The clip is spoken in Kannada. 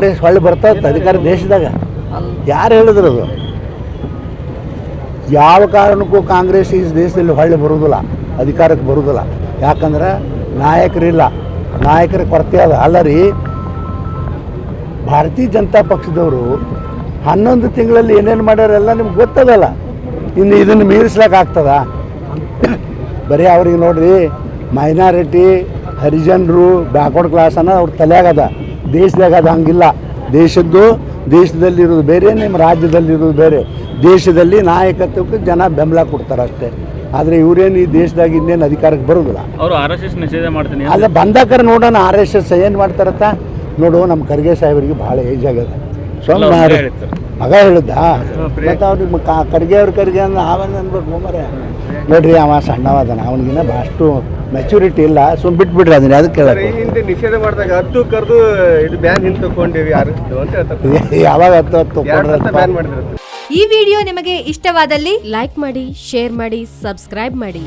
ಕಾಂಗ್ರೆಸ್ ಹೊಳ್ಳಿ ಬರ್ತದೆ ಅಧಿಕಾರ ದೇಶದಾಗ. ಯಾರು ಹೇಳಿದ್ರು ಅದು? ಯಾವ ಕಾರಣಕ್ಕೂ ಕಾಂಗ್ರೆಸ್ ಈ ದೇಶದಲ್ಲಿ ಹೊಳ್ಳಿ ಬರುವುದಿಲ್ಲ ಅಧಿಕಾರಕ್ಕೆ ಬರುವುದಿಲ್ಲ ಯಾಕಂದ್ರೆ ನಾಯಕರಿಲ್ಲ. ನಾಯಕರ ಕೊರತೆ ಅದ. ಅಲ್ಲ ರೀ ಭಾರತೀಯ ಜನತಾ ಪಕ್ಷದವರು ಹನ್ನೊಂದು ತಿಂಗಳಲ್ಲಿ ಏನೇನು ಮಾಡ್ಯಾರೆಲ್ಲ ನಿಮ್ಗೆ ಗೊತ್ತದಲ್ಲ? ಇನ್ನು ಇದನ್ನು ಮೀರಿಸ್ಲಾಕ್ ಆಗ್ತದ? ಬರೀ ಅವ್ರಿಗೆ ನೋಡ್ರಿ, ಮೈನಾರಿಟಿ, ಹರಿಜನರು, ಬ್ಯಾಕ್ವರ್ಡ್ ಕ್ಲಾಸ್ ಅನ್ನೋ ಅವ್ರ ತಲೆಯಾಗದ ದೇಶದಾಗ ಅದು ಹಂಗಿಲ್ಲ. ದೇಶದ್ದು ದೇಶದಲ್ಲಿರೋದು ಬೇರೆ ನಿಮ್ಮ ರಾಜ್ಯದಲ್ಲಿರೋದು ಬೇರೆ. ದೇಶದಲ್ಲಿ ನಾಯಕತ್ವಕ್ಕೆ ಜನ ಬೆಂಬಲ ಕೊಡ್ತಾರೆ ಅಷ್ಟೇ. ಆದರೆ ಇವರೇನು ಈ ದೇಶದಾಗ ಇನ್ನೇನು ಅಧಿಕಾರಕ್ಕೆ ಬರೋದಿಲ್ಲ. ಅವರು ಆರ್ ಎಸ್ ಎಸ್ ನಿಷೇಧ ಮಾಡ್ತೀನಿ ಅಲ್ಲ ಬಂದಾಕರ ನೋಡೋಣ ಆರ್ ಎಸ್ ಎಸ್ ಏನು ಮಾಡ್ತಾರತ್ತ. ನೋಡು ನಮ್ಮ ಖರ್ಗೆ ಸಾಹೇಬರಿಗೆ ಭಾಳ ಏಜ್ ಆಗ್ಯದ. ಹೇಳಿರ್ತಾರೆ. ಮಗ ಹೇಳಿದ್ದ? ಮತ್ತು ಅವ್ರಿಗೆ ಕ- ಖರ್ಗೆ ಅವ್ರ ಕರ್ಗೆ ಅಂದ್ರೆ ಆವನ್ ಅನ್ಬೇಕು ಮರೆ ನೋಡ್ರಿ ಅವ ಸಣ್ಣವಾದನ ಅವನಿಗಿನ್ನ ಅಷ್ಟು ಮೆಚುರಿಟಿ ಇಲ್ಲ ಸುಮ್ ಬಿಟ್ಬಿಡ್ರಿ ಅದನ್ನ ಅದಕ್ಕೆ ಹಿಂದೆ ನಿಷೇಧ ಮಾಡಿದಾಗ ಹತ್ತು ಕರೆದು ಇದು ಬ್ಯಾನ್ ಹಿಂದೆ ತಗೊಂಡೇವಿ ಯಾರು? ಅಂತ ಹೇಳ್ತಾರೆ. ಯಾವಾಗ ಹತ್ತು ಹತ್ತು ಬ್ಯಾನ್ ಮಾಡಿದ್ರು. ಈ ವಿಡಿಯೋ ನಿಮಗೆ ಇಷ್ಟವಾದಲ್ಲಿ ಲೈಕ್ ಮಾಡಿ ಶೇರ್ ಮಾಡಿ ಸಬ್ಸ್ಕ್ರೈಬ್ ಮಾಡಿ.